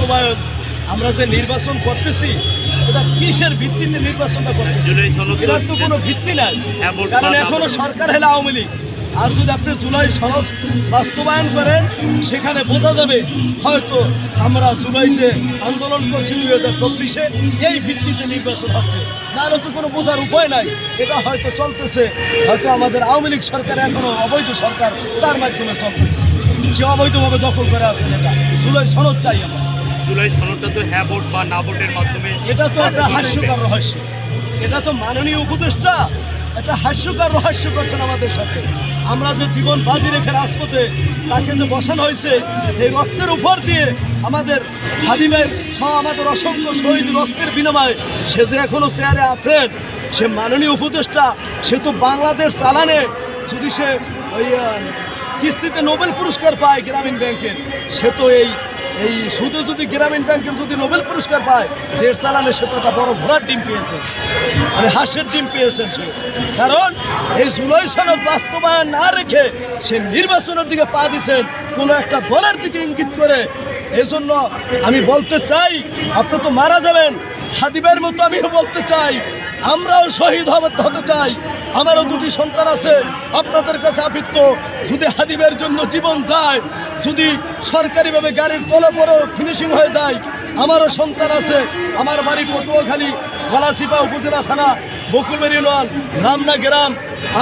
বাস্তবায়ন আমরা যে নির্বাচন করতেছি এটা কিসের ভিত্তিতে নির্বাচনটা করতেছি? এটার তো কোনো ভিত্তি নাই। কারণ এখনও সরকার হলে আওয়ামী লীগ। আর যদি আপনি জুলাই সনদ বাস্তবায়ন করেন সেখানে বোঝা যাবে হয়তো আমরা জুলাই যে আন্দোলন করছি দুই হাজার চব্বিশে এই ভিত্তিতে নির্বাচন হচ্ছে। নাহলে তো কোনো বোঝার উপায় নাই। এটা হয়তো চলতেছে। হয়তো আমাদের আওয়ামী লীগ সরকার এখনও অবৈধ সরকার তার মাধ্যমে চলতেছে। সে অবৈধভাবে দখল করে আছেন এটা। জুলাই সনদ চাই আমরা। জুলাই সনদটা তো হ্যাঁ ভোট বা না ভোটের মাধ্যমে এটা তো একটা হাস্যকর রহস্য। এটা তো মাননীয় উপদেষ্টা একটা হাস্যকর রহস্য করছেন আমাদের সাথে। আমরা যে জীবন বাজি রেখে রাজপথে তাকে যে বসানো হয়েছে সেই রক্তের উপর দিয়ে আমাদের হাদিমের সহ আমাদের অসংখ্য শহীদ রক্তের বিনিময়ে সে যে এখনও চেয়ারে আছেন সে মাননীয় উপদেষ্টা সে তো বাংলাদেশ চালানে যদি সে ওই কিস্তিতে নোবেল পুরস্কার পায় গ্রামীণ ব্যাংকের সে তো এই এই শুধু যদি গ্রামীণ ব্যাংকের যদি নোবেল পুরস্কার পায় দেশ চালানে সে তো একটা বড় ঘোড়ার ডিম পেয়েছে। মানে হাঁসের ডিম পেয়েছেন সে। কারণ এই জুলাই সনদ বাস্তবায়ন না রেখে সে নির্বাচনের দিকে পা দিছেন কোনো একটা দলের দিকে ইঙ্গিত করে। এই জন্য আমি বলতে চাই, আপনি তো মারা যাবেন। হাদিবের মতো আমিও বলতে চাই, আমরাও শহীদ হতে চাই। আমারও দুটি সন্তান আছে। আপনাদের কাছে আবৃত্ত। যদি হাদিবের জন্য জীবন যায়, যদি সরকারিভাবে গাড়ির তলে পরে ফিনিশিং হয়ে যায়, আমারও সন্তান আছে। আমার বাড়ি পটুয়াখালী গলাচিপা উপজেলা থানা বকুলবের ইউনিয়ন রামনা গ্রাম।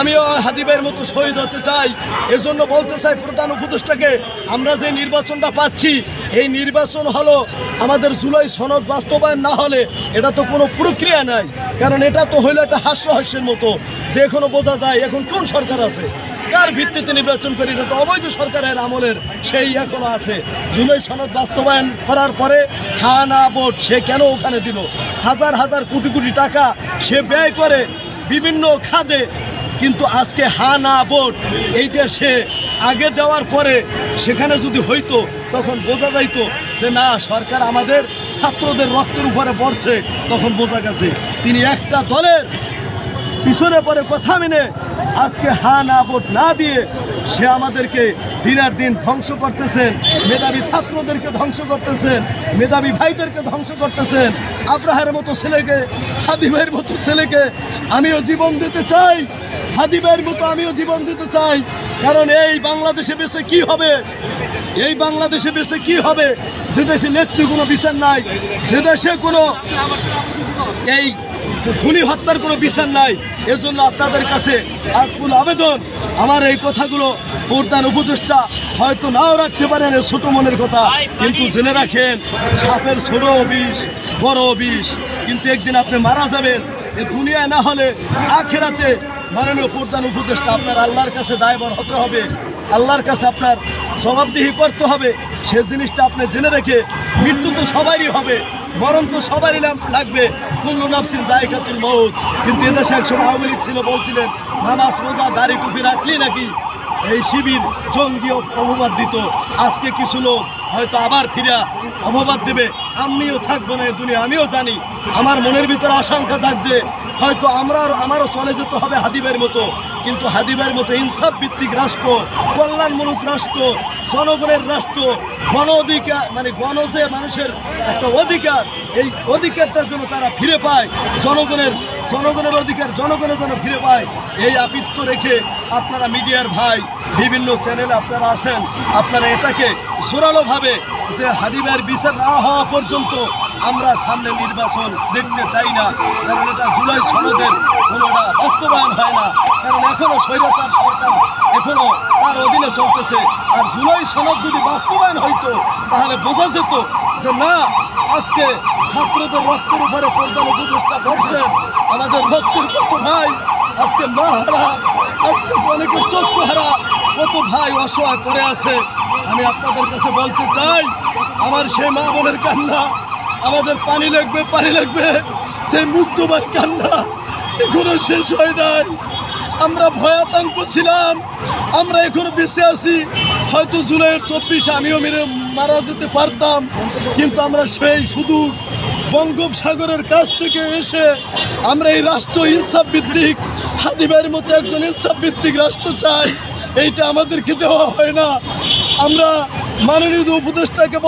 আমিও হাদিবের মতো শহীদ হতে চাই। এজন্য বলতে চাই প্রধান উপদেষ্টাকে, আমরা যে নির্বাচনটা পাচ্ছি, এই নির্বাচন হলো আমাদের জুলাই সনদ বাস্তবায়ন না হলে এটা তো কোনো প্রক্রিয়া নাই। কারণ এটা তো হইল একটা হাস্যহাস্যের মতো। যে এখনও বোঝা যায় এখন কোন সরকার আছে, কার ভিত্তিতে নির্বাচন করি, এটা তো অবৈধ সরকারের আমলের সেই এখনও আছে। জুলাই সনদ বাস্তবায়ন করার পরে, হা না ভোট, সে কেন ওখানে দিল? হাজার হাজার কোটি কোটি টাকা সে ব্যয় করে বিভিন্ন খাদে কিন্তু আজকে হা না ভোট এইটা সে আগে দেওয়ার পরে সেখানে যদি হইতো, তখন বোঝা যাইতো যে না, সরকার আমাদের ছাত্রদের রক্তের উপরে পড়ছে তখন বোঝা গেছে। তিনি একটা দলের পিছনে পরে কথা মেনে আজকে হা না ভোট না দিয়ে সে আমাদেরকে দিনের দিন ধ্বংস করতেছেন। মেধাবী ছাত্রদেরকে ধ্বংস করতেছেন, মেধাবী ভাইদেরকে ধ্বংস করতেছেন। আব্রাহের মতো ছেলেকে হাদিবের মতো ছেলেকে আমিও জীবন দিতে চাই। হাদিবের মতো আমিও জীবন দিতে চাই। কারণ এই বাংলাদেশে বেঁচে কি হবে? এই বাংলাদেশে বেঁচে কি হবে? যে দেশে নেত্রী কোনো বিচার নাই, যে দেশে কোনো এই খুনি হত্যার কোনো বিচার নাই। এজন্য আপনাদের কাছে আকুল আবেদন। আমার এই কথাগুলো প্রধান উপদেষ্টা হয়তো নাও রাখতে পারেন ছোট মনের কথা। কিন্তু জেনে রাখেন, সাপের ছোট বিষ, বড় বিষ। কিন্তু একদিন আপনি মারা যাবেন, এ দুনিয়ায় না হলে আখেরাতে মাননীয় প্রধান উপদেষ্টা আপনার আল্লাহর কাছে দায়বর হতে হবে। আল্লাহর কাছে আপনার জবাবদিহি করতে হবে। সে জিনিসটা আপনি জেনে রেখে মৃত্যু তো সবারই হবে। মরণ তো সবারই নাম লাগবে। কুল্লু নাফসিন জায়গাতুল মৌত কিন্তু এদেশে একসময় আওয়ামী লীগ ছিল, বলছিলেন, নামাজ, রোজা, দাড়ি টুপি রাখলি নাকি? এই শিবির জঙ্গি অপবাদ দিত। আজকে কিছু লোক হয়তো আবার ফিরা অপবাদ দেবে। আমিও থাকব না দুনিয়া, আমিও জানি। আমার মনের ভিতরে আশঙ্কা জাগছে, হয়তো আমরা আমারও চলে যেতে হবে হাদিবের মতো। কিন্তু হাদিবের মতো ইনসাফ ভিত্তিক রাষ্ট্র, কল্যাণমূলক রাষ্ট্র, জনগণের রাষ্ট্র, গণ অধিকার মানে গণ যে মানুষের একটা অধিকার, এই অধিকারটার জন্য তারা ফিরে পায়, জনগণের জনগণের অধিকার জনগণের জন্য ফিরে পায়, এই আপিত্ব রেখে আপনারা মিডিয়ার ভাই, বিভিন্ন চ্যানেলে আপনারা আছেন। আপনারা এটাকে জোরালোভাবে যে হাদিবের বিচার না হওয়া পর্যন্ত আমরা সামনে নির্বাচন দেখতে চাই না। কারণ এটা জুলাই সনদের কোনোটা বাস্তবায়ন হয় না। কারণ এখনও স্বৈরাচার সরকার এখনও তার অধীনে চলতেছে। আর জুলাই সনদ যদি বাস্তবায়ন হইতো, তাহলে বোঝা যেত যে না, আজকে ছাত্রদের রক্তের উপরে প্রধান উপদেষ্টা করছেন আমাদের রক্তের কত ভাই, আজকে মা হারা, আজকে অনেকের চক্ষু হারা, কত ভাই অসহায় পড়ে আছে। আমি আপনাদের কাছে বলতে চাই, আমার সেই মা বোনের কান্না, আমাদের পানি লাগবে পানি লাগবে, সেই মুগ্ধবার কান্না এখনও শেষ হয় নাই। আমরা ভয়াতঙ্ক ছিলাম, আমরা এখনও বেঁচে আছি। হয়তো জুলাইয়ের চব্বিশে আমিও মেরে মারা যেতে পারতাম, কিন্তু আমরা সেই শুধু বঙ্গোপসাগরের কাছ থেকে এসে আমরা এই রাষ্ট্র ইনসাফ ভিত্তিক হাদিবের মতো একজন ইনসাফ ভিত্তিক রাষ্ট্র চাই। এইটা আমাদেরকে দেওয়া হয় না। আমরা মাননীয় উপদেষ্টাকে